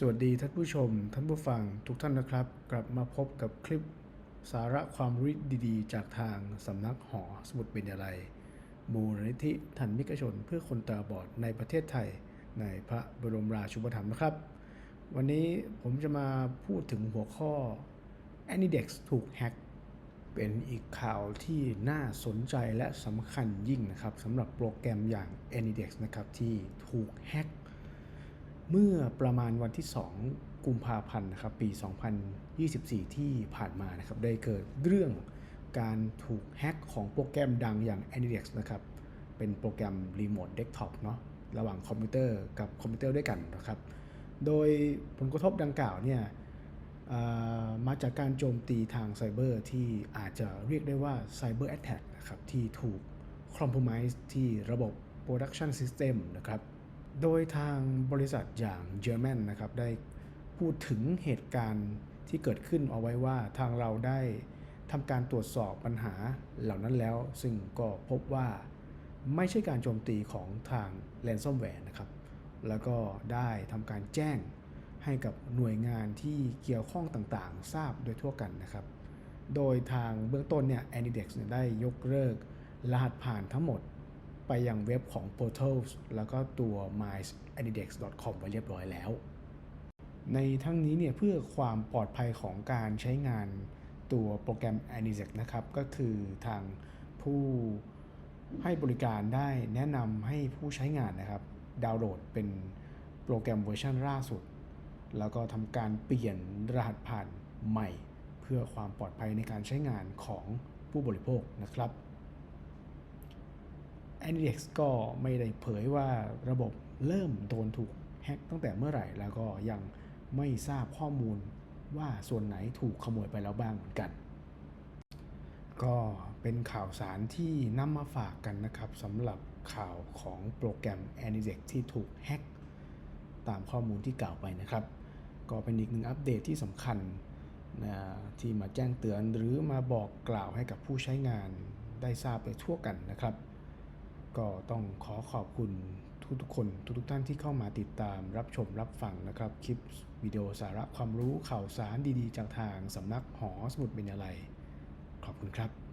สวัสดีท่านผู้ชม ท่านผู้ฟังทุกท่านนะครับ กลับมาพบกับคลิปสาระความรู้ดีๆ จากทางสำนักหอสมุดเป็นอะไรมูลนิธิทันมิกชนเพื่อคนตาบอดในประเทศไทย ในพระบรมราชูปถัมภ์นะครับ วันนี้ผมจะมาพูดถึงหัวข้อ Anidex ถูกแฮ็กเป็นอีกข่าวที่น่าสนใจและสำคัญยิ่งนะครับสำหรับโปรแกรมอย่าง Anidex นะครับที่ถูกแฮ็ก เมื่อประมาณวันที่ 2 กุมภาพันธ์นะครับปี 2024 ที่ผ่านมานะครับได้เกิดเรื่องการถูกแฮ็กของโปรแกรมดังอย่าง Anidex นะครับเป็นโปรแกรมรีโมทเดสก์ท็อปเนาะระหว่างคอมพิวเตอร์กับคอมพิวเตอร์ด้วยกันนะครับ โดยผลกระทบดังกล่าวเนี่ยมาจากการโจมตีทางไซเบอร์ที่อาจจะเรียกได้ว่าไซเบอร์แอ t แทกนะครับที่ถูกคอม p r o m i s e ที่ระบบ Production System นะครับ โดยทางบริษัทอย่าง German นนะครับได้พูดถึงเหตุการณ์ที่เกิดขึ้นเอาไว้ว่าทางเราได้ทำการตรวจสอบปัญหาเหล่านั้นแล้ว ซึ่งก็พบว่าไม่ใช่การโจมตีของทาง ransomware นะครับ แล้วก็ได้ทำการแจ้งให้กับหน่วยงานที่เกี่ยวข้องต่างๆ ทราบโดยทั่วกันนะครับ โดยทางเบื้องต้นเนี่ย Anidex เนี่ยได้ยกเลิกรหัสผ่านทั้งหมด ไปยังเว็บของ Portals แล้วก็ตัว myanidex.com ไว้เรียบร้อยแล้ว ในทั้งนี้เนี่ยเพื่อความปลอดภัยของการใช้งานตัวโปรแกรม Anidex นะครับ ก็คือทางผู้ให้บริการได้แนะนำให้ผู้ใช้งานนะครับ ดาวน์โหลดเป็นโปรแกรมเวอร์ชันล่าสุด แล้วก็ทำการเปลี่ยนรหัสผ่านใหม่ เพื่อความปลอดภัยในการใช้งานของผู้บริโภคนะครับ Anidex ก็ไม่ได้เผยว่าระบบเริ่มโดนถูกแฮ็กตั้งแต่เมื่อไหร่แล้วก็ยังไม่ทราบข้อมูลว่าส่วนไหนถูกขโมยไปแล้วบ้างเหมือนกัน ก็เป็นข่าวสารที่นำมาฝากกันนะครับสำหรับข่าวของโปรแกรม Anidex ที่ถูกแฮ็กตามข้อมูลที่กล่าวไปนะครับ ก็เป็นอีกหนึ่งอัปเดตที่สำคัญนะที่มาแจ้งเตือนหรือมาบอกกล่าวให้กับผู้ใช้งานได้ทราบไปทั่วกันนะครับ ก็ต้องขอขอบคุณทุกๆคนทุกๆท่านที่เข้ามาติดตามรับชมรับฟังนะครับ คลิปวิดีโอสาระความรู้ข่าวสารดีๆ จากทางสำนักหอสมุดเบญยาลัย ขอบคุณครับ